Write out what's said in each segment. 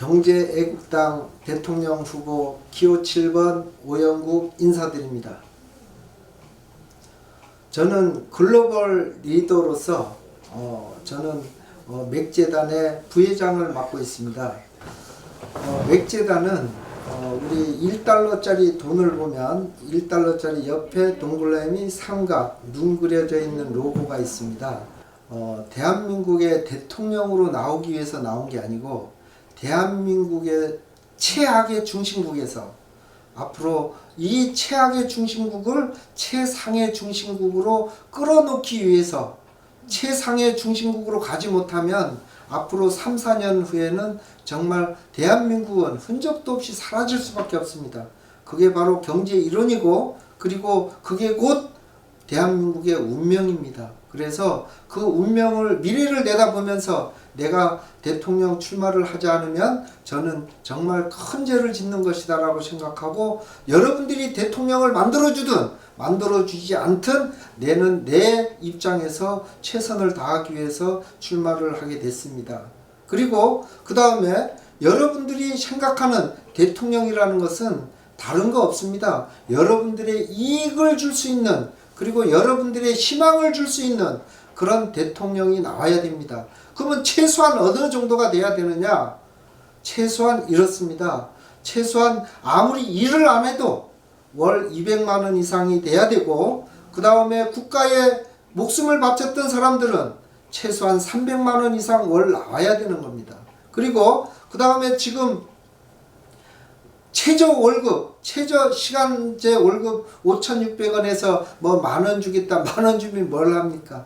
경제애국당 대통령 후보 기호 7번 오영국 인사드립니다. 저는 글로벌 리더로서 어, 저는 어, 맥재단의 부회장을 맡고 있습니다. 어, 맥재단은 어, 우리 1달러짜리 돈을 보면 1달러짜리 옆에 동그라미 삼각 눈 그려져 있는 로고가 있습니다. 어, 대한민국의 대통령으로 나오기 위해서 나온 게 아니고 대한민국의 최악의 중심국에서 앞으로 이 최악의 중심국을 최상의 중심국으로 끌어놓기 위해서 최상의 중심국으로 가지 못하면 앞으로 3, 4년 후에는 정말 대한민국은 흔적도 없이 사라질 수밖에 없습니다. 그게 바로 경제 이론이고 그리고 그게 곧 대한민국의 운명입니다. 그래서 그 운명을 미래를 내다보면서 내가 대통령 출마를 하지 않으면 저는 정말 큰 죄를 짓는 것이다라고 생각하고 여러분들이 대통령을 만들어 주든 만들어 주지 않든 내는 내 입장에서 최선을 다하기 위해서 출마를 하게 됐습니다. 그리고 그 다음에 여러분들이 생각하는 대통령이라는 것은 다른 거 없습니다. 여러분들의 이익을 줄 수 있는 그리고 여러분들의 희망을 줄 수 있는 그런 대통령이 나와야 됩니다. 그러면 최소한 어느 정도가 돼야 되느냐? 최소한 이렇습니다. 최소한 아무리 일을 안 해도 월 200만 원 이상이 돼야 되고 그 다음에 국가에 목숨을 바쳤던 사람들은 최소한 300만 원 이상 월 나와야 되는 겁니다. 그리고 그 다음에 지금 최저 월급, 최저 시간제 월급 5,600원에서 뭐 만 원 주겠다, 만 원 주면 뭘 합니까?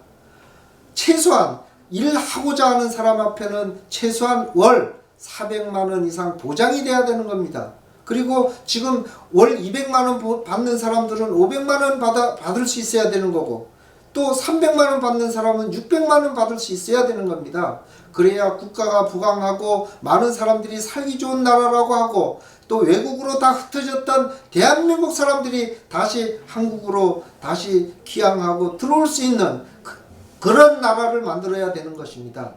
최소한 일하고자 하는 사람 앞에는 최소한 월 400만 원 이상 보장이 돼야 되는 겁니다. 그리고 지금 월 200만 원 보- 받는 사람들은 500만 원 받아, 받을 수 있어야 되는 거고 또 300만 원 받는 사람은 600만 원 받을 수 있어야 되는 겁니다. 그래야 국가가 부강하고 많은 사람들이 살기 좋은 나라라고 하고 또 외국으로 다 흩어졌던 대한민국 사람들이 다시 한국으로 다시 귀향하고 들어올 수 있는 그, 그런 나라를 만들어야 되는 것입니다.